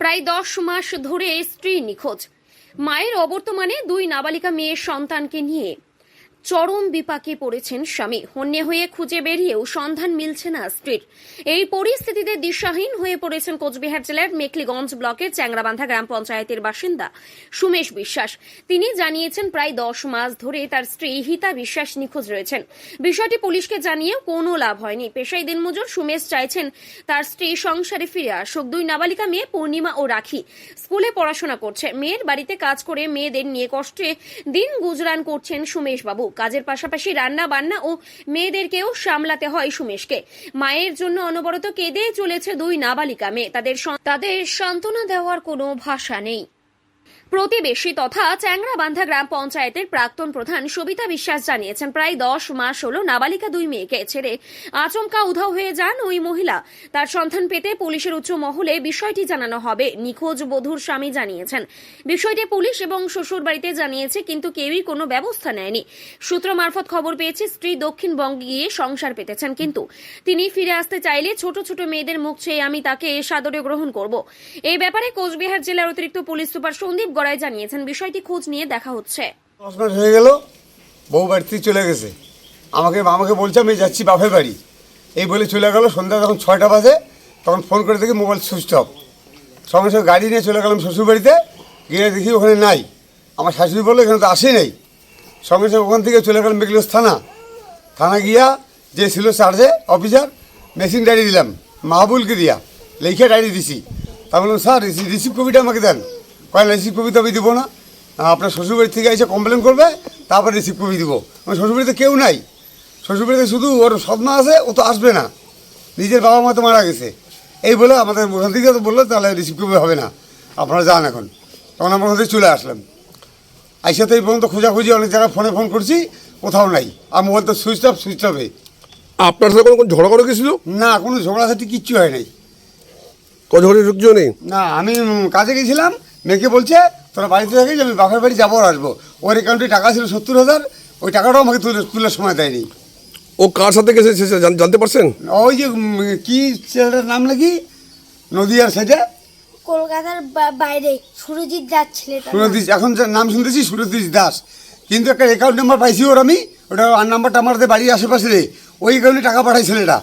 প্রায় দশ মাস ধরে স্ত্রী নিখোঁজ। মায়ের অবর্তমানে দুই নাবালিকা মেয়ের সন্তানকে নিয়ে চরম বিপাকে পড়েছেন স্বামী। হন্যে হয়ে খুঁজে বেরিয়েও সন্ধান মিলছে না স্ত্রীর। এই পরিস্থিতিতে দিশাহীন হয়ে পড়েছেন কোচবিহার জেলার মেখলিগঞ্জ ব্লকের চ্যাংরাবান্ধা গ্রাম পঞ্চায়েতের বাসিন্দা সুমেশ বিশ্বাস। তিনি জানিয়েছেন, প্রায় দশ মাস ধরে তার স্ত্রী হিতা বিশ্বাস নিখোঁজ রয়েছেন। বিষয়টি পুলিশকে জানিয়েও কোনো লাভ হয়নি। পেশায় দিনমজুর সুমেশ চাইছেন তার স্ত্রী সংসারে ফিরে আসুক। দুই নাবালিকা মেয়ে পূর্ণিমা ও রাখি স্কুলে পড়াশোনা করছে। মেয়ের বাড়িতে কাজ করে মেয়েদের নিয়ে কষ্টে দিন গুজরান করছেন সুমেশ বাবু কাজের পাশাপাশি রান্না বান্না ও মেয়েদেরকেও সামলাতে হয় সুমেশকে। মায়ের জন্য অনবরত কেঁদে চলেছে দুই নাবালিকা মেয়ে। তাদের তাদের সান্ত্বনা দেওয়ার কোনো ভাষা নেই। প্রতিবেশী তথা চ্যাংরাবান্ধা গ্রাম পঞ্চায়েতের প্রাক্তন প্রধান সবিতা বিশ্বাস জানিয়েছেন, প্রায় দশ মাস হল নাবালিকা দুই মেয়েকে ছেড়ে আচমকা উধাও হয়ে যান ওই মহিলা। তার সন্ধান পেতে পুলিশের উচ্চ মহলে বিষয়টি জানানো হবে, নিখোঁজ বধূর স্বামী জানিয়েছেন। বিষয়টি পুলিশ এবং শ্বশুর বাড়িতে জানিয়েছে, কিন্তু কেউই কোনো ব্যবস্থা নেয়নি। সূত্র মারফত খবর পেয়েছে, স্ত্রী দক্ষিণবঙ্গে গিয়ে সংসার পেতেছেন, কিন্তু তিনি ফিরে আসতে চাইলে ছোট ছোট মেয়েদের মুখ চেয়ে আমি তাকে সাদরে গ্রহণ করব। এই ব্যাপারে কোচবিহার জেলার অতিরিক্ত পুলিশ সুপার সন্দীপ গড়াই জানিয়েছেন, বিষয়টি খোঁজ নিয়ে দেখা হচ্ছে। দশ মাস হয়ে গেল, বউ বাড়ি থেকে চলে গেছে। আমাকে আমাকে বলছে, আমি যাচ্ছি বাপের বাড়ি। এই বলে চলে গেল, সন্ধ্যা যখন ছয়টা বাজে, তখন ফোন করে দেখি মোবাইল সুইচ অফ। সঙ্গে সঙ্গে গাড়ি নিয়ে চলে গেলাম শ্বশুরবাড়িতে গিয়ে দেখি ওখানে নাই। আমার শাশুড়ি বলল, এখানে তো আসে নাই। সঙ্গে সঙ্গে ওখান থেকে চলে গেলাম মেঘলোস থানা। থানা গিয়া যে ছিল চার্জে অফিসার, মেশিন ডায়েরি দিলাম, মাহবুলকে দিয়া, লিখে ডায়েরি দিছি। তা বললাম, স্যার রিসিভ কপিটা আমাকে দেন। কয়েন রিসিভ কপি তো আমি দেবো না। আপনার শ্বশুরবাড়ি থেকে এসে কমপ্লেন করবে তারপর রিসিভ কপি দেবো। আমার শ্বশুরবাড়িতে কেউ নাই। শ্বশুরবাড়িতে শুধু ওর সদমা আছে ও তো আসবে না। নিজের বাবা মা তো মারা গেছে। এই বলে আমাদের ওখান থেকে তো বলল তাহলে রিসিভ কপি হবে না। আপনারা যান এখন। তখন আমরা ওখান থেকে চলে আসলাম। আইসা তো এই পর্যন্ত খোঁজাখুঁজি অনেক জায়গায় ফোনে ফোন করছি কোথাও নাই। আর মোবাইল তো সুইচ অফ সুইচ অফে আপনার সাথে কোনো ঝগড়া করে গেছিল? না কোনো ঝগড়াঝাটি কিচ্ছু হয় নাই। ঝগড়ি ঢুকছিও নেই না? আমি কাজে গেছিলাম। মেয়েকে বলছে তোরা বাড়িতে থাকিস আমি বাপের বাড়ি যাব আর আসব। ওর অ্যাকাউন্টে টাকা ছিল সত্তর হাজার ওই টাকাটাও আমাকে তুলে তোলার সময় দেয়নি। ও কার সাথে গেছে সে জানতে পারছেন? ওই যে কি ছেলেটার নাম নাকি? নদীয়ার সেটা? কলকাতার বাইরে সুরজিৎ দাস ছেলেটা সুরতীশ এখন যে নাম শুনতেছি সুরতীশ দাস। কিন্তু একটা অ্যাকাউন্ট নাম্বার পাইছি ওর আমি ওটা আর নাম্বারটা আমাদের বাড়ির আশেপাশে রে ওই অ্যাকাউন্টে টাকা পাঠাই ছেলেটা।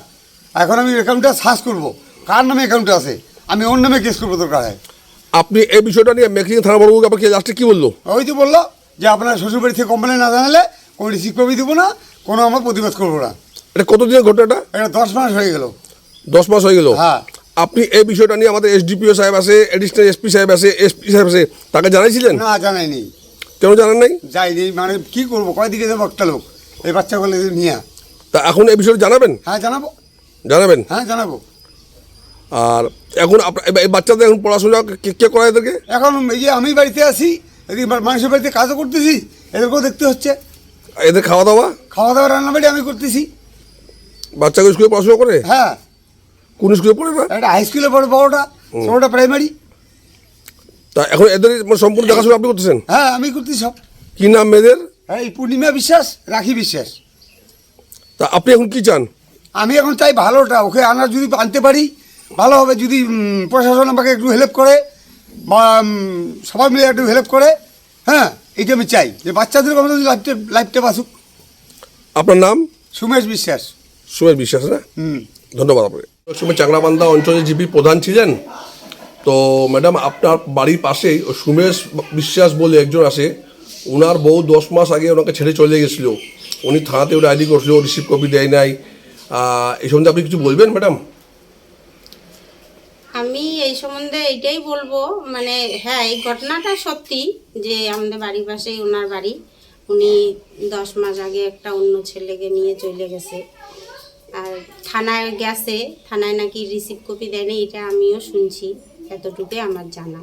এখন আমি অ্যাকাউন্টটা সার্চ করব কার নামে অ্যাকাউন্টটা আছে? আমি ওর নামে কেস করব দরকার হয় আপনি এই বিষয়টা নিয়ে মেকিং থানা বড়বাবুকে আপনাকে লাস্টে কি বলল? ওই তো বলল যে আপনার শ্বশুরবাড়ি থেকে কমপ্লেন না জানালে কোনো রিসিভ কপি দেবো না কোনো আমার প্রতিবাদ করব না। এটা কতদিনের ঘটনাটা? এটা দশ মাস হয়ে গেল। দশ মাস হয়ে গেল? হ্যাঁ। আপনি এই বিষয়টা নিয়ে আমাদের এসডিপিও সাহেব আছে এডিশনাল এসপি সাহেব আছে এসপি সাহেব আছে তাকে জানাইছিলেন? না জানাইনি কেন জানান নাই? যাইনি মানে কি করব? কয়দিকে যাব একটা লোক? এই বাচ্চাগুলো নিয়ে তা এখন এই বিষয়টা জানাবেন? হ্যাঁ জানাব। জানাবেন? হ্যাঁ জানাব। আর এখন বাচ্চাদের এখন পড়াশোনা কে- করায় এদেরকে? এখন এই যে আমি বাড়িতে আছি এদিকে মানুষের বাড়িতে কাজও করতেছি এদেরকেও দেখতে হচ্ছে। এদের খাওয়া দাওয়া খাওয়া দাওয়া রান্না বাড়ি আমি করতেছি। বাচ্চাকে স্কুলে পড়াশোনা করে? হ্যাঁ। কোন স্কুলে পড়ে না? একটা হাই স্কুলে পড়ে বড়টা ছোটোটা প্রাইমারি তা এখন এদের মানে সম্পূর্ণ দেখাশোনা আপনি করতেছেন? হ্যাঁ আমি করতেছি সব। কি নাম মেয়েদের? এই পূর্ণিমা বিশ্বাস রাখি বিশ্বাস। তা আপনি এখন কি চান? আমি এখন চাই ভালোটা ওকে আনার যদি আনতে পারি ভালো হবে যদি প্রশাসন আমাকে একটু হেল্প করে বা সবাই মিলে একটু হেল্প করে হ্যাঁ? এইটা আমি চাই। যে বাচ্চাদের আমাদের লাইফটা লাইফটা বাঁচুক। আপনার নাম? সুমেশ বিশ্বাস। সুমেশ বিশ্বাস না? হুম। ধন্যবাদ আপনাকে। সময় চাংরাবান্ধা অঞ্চলে জিপি প্রধান ছিলেন। তো ম্যাডাম আপনার বাড়ির পাশেই সুমেশ বিশ্বাস বলে একজন আছে ওনার বউ দশ মাস আগে ওনাকে ছেড়ে চলে গেছিল। উনি থানাতে ওটা আইডি করছিল রিসিভ কপি দেয় নাই। এই সম্বন্ধে আপনি কিছু বলবেন ম্যাডাম? আমি এই সম্বন্ধে এইটাই বলব মানে হ্যাঁ এই ঘটনাটা সত্যি যে আমাদের বাড়ির পাশেই ওনার বাড়ি। উনি দশ মাস আগে একটা অন্য ছেলেকে নিয়ে চলে গেছে। আর থানায় গেছে, থানায় নাকি রিসিভ কপি দেয়নি, এটা আমিও শুনছি, এতটুকুই আমার জানা।